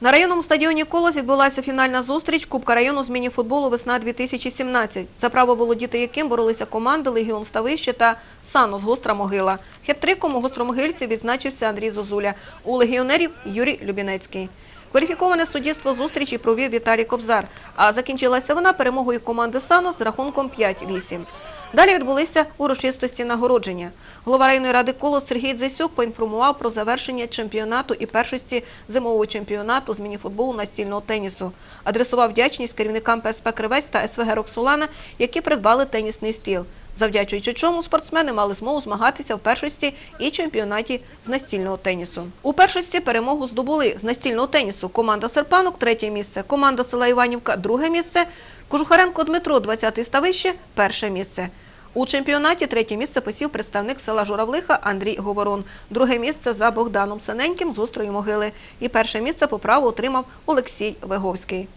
На районному стадіоні Колос відбулася фінальна зустріч Кубка району з мініфутболу «Весна-2017», за право володіти яким боролися команди «Легіон Ставище» та «Санос Гостра Могила». Хет-триком у гостромогильці відзначився Андрій Зозуля. У легіонерів – Юрій Любінецький. Кваліфіковане суддівство зустрічі провів Віталій Кобзар, а закінчилася вона перемогою команди «Санос» з рахунком 5-8. Далі відбулися урочистості нагородження. Голова районної ради «Колос» Сергій Дзесюк поінформував про завершення чемпіонату і першості зимового чемпіонату з мініфутболу настільного тенісу. Адресував вдячність керівникам ПСП «Кривець» та СВГ «Роксолана», які придбали тенісний стіл. Завдячуючи чому спортсмени мали змогу змагатися в першості і чемпіонаті з настільного тенісу. У першості перемогу здобули з настільного тенісу команда Серпанок – третє місце, команда села Іванівка – друге місце, Кожухаренко Дмитро – 20-й ставище – перше місце. У чемпіонаті третє місце посів представник села Журавлиха Андрій Говорон. Друге місце за Богданом Синеньким з Острої могили. І перше місце по праву отримав Олексій Веговський.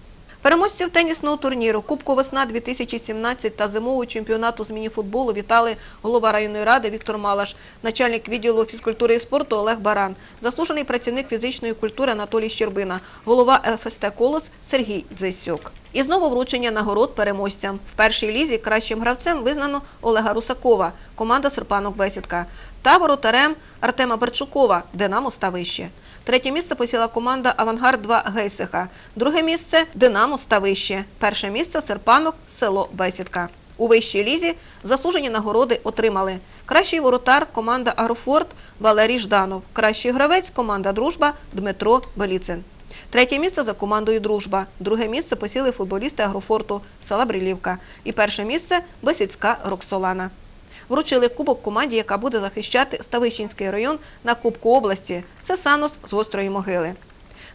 Переможців тенісного турніру Кубку Весна 2017 та зимового чемпіонату з мініфутболу вітали голова районної ради Віктор Малаш, начальник відділу фізкультури і спорту Олег Баран, заслужений працівник фізичної культури Анатолій Щербина, голова ФСТ Колос Сергій Дзесюк. І знову вручення нагород переможцям. В першій лізі кращим гравцем визнано Олега Русакова, команда Серпанок Бесідка, та воротарем Артема Берчукова, Динамо Ставище. Третє місце посіла команда Авангард 2 Гейсиха. Друге місце Динамо Ставище. Перше місце Серпанок, село Бесідка. У вищій лізі заслужені нагороди отримали. Кращий воротар команда Агрофорт Валерій Жданов. Кращий гравець команда Дружба Дмитро Беліцин. Третє місце за командою Дружба. Друге місце посіли футболісти Агрофорту села Брилівка. І перше місце Бесідська Роксолана. Вручили кубок команді, яка буде захищати Ставищенський район на Кубку області. Це Санос з Гострої могили.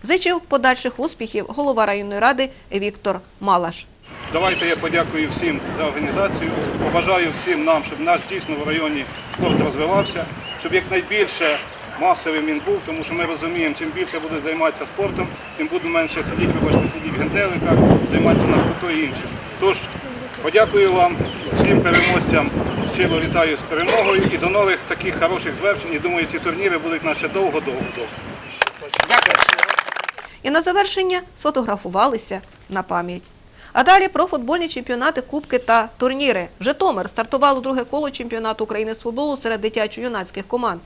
Зичив подальших успіхів голова районної ради Віктор Малаш. Давайте я подякую всім за організацію. Побажаю всім нам, щоб наш дійсно в районі спорт розвивався, щоб якнайбільше масовим він був, тому що ми розуміємо, чим більше буде займатися спортом, тим буде менше сидіти, вибачте, сидіти в генделиках, займатися навкруги і іншим. Тож подякую вам, всім переможцям. Щиро вітаю з перемогою і до нових таких хороших звершень. І думаю, ці турніри будуть наші довго-довго-довго. І на завершення сфотографувалися на пам'ять. А далі про футбольні чемпіонати, кубки та турніри. Житомир стартувало друге коло чемпіонату України з футболу серед дитячо-юнацьких команд.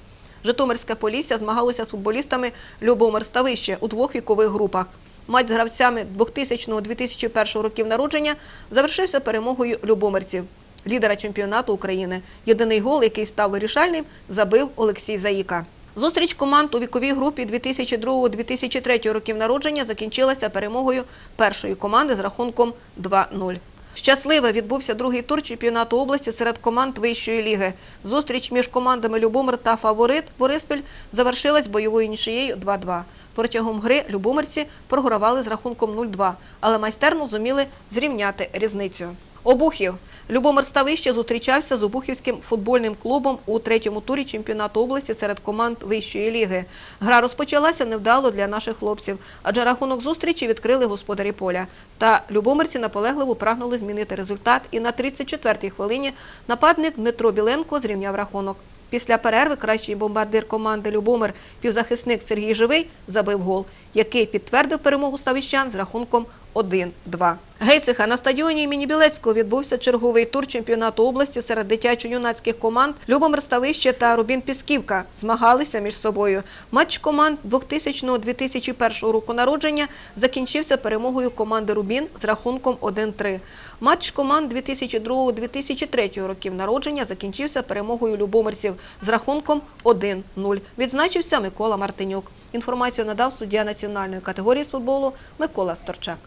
Житомирське Полісся змагалося з футболістами Любомир Ставище у двох вікових групах. Матч з гравцями 2000-2001 років народження завершився перемогою любомирців, лідера чемпіонату України. Єдиний гол, який став вирішальним, забив Олексій Заїка. Зустріч команд у віковій групі 2002-2003 років народження закінчилася перемогою першої команди з рахунком 2-0. Щасливе відбувся другий тур чемпіонату області серед команд вищої ліги. Зустріч між командами Любомир та Фаворит Бориспіль завершилась бойовою нічиєю 2-2. Протягом гри любомирці програвали з рахунком 0-2, але майстерно зуміли зрівняти різницю. Обухів. Любомир Ставище зустрічався з Обухівським футбольним клубом у третьому турі чемпіонату області серед команд вищої ліги. Гра розпочалася невдало для наших хлопців, адже рахунок зустрічі відкрили господарі поля. Та любомирці наполегливо прагнули змінити результат. І на 34-й хвилині нападник Дмитро Біленко зрівняв рахунок. Після перерви кращий бомбардир команди Любомир, півзахисник Сергій Живий, забив гол, який підтвердив перемогу ставищан з рахунком 1-2. Гейсиха на стадіоні імені Білецького відбувся черговий тур чемпіонату області серед дитячо-юнацьких команд Любомир Ставище та Рубін Пісківка змагалися між собою. Матч команд 2000-2001 року народження закінчився перемогою команди Рубін з рахунком 1-3. Матч команд 2002-2003 років народження закінчився перемогою любомирців з рахунком 1-0. Відзначився Микола Мартинюк. Інформацію надав суддя національної категорії футболу Микола Сторчак.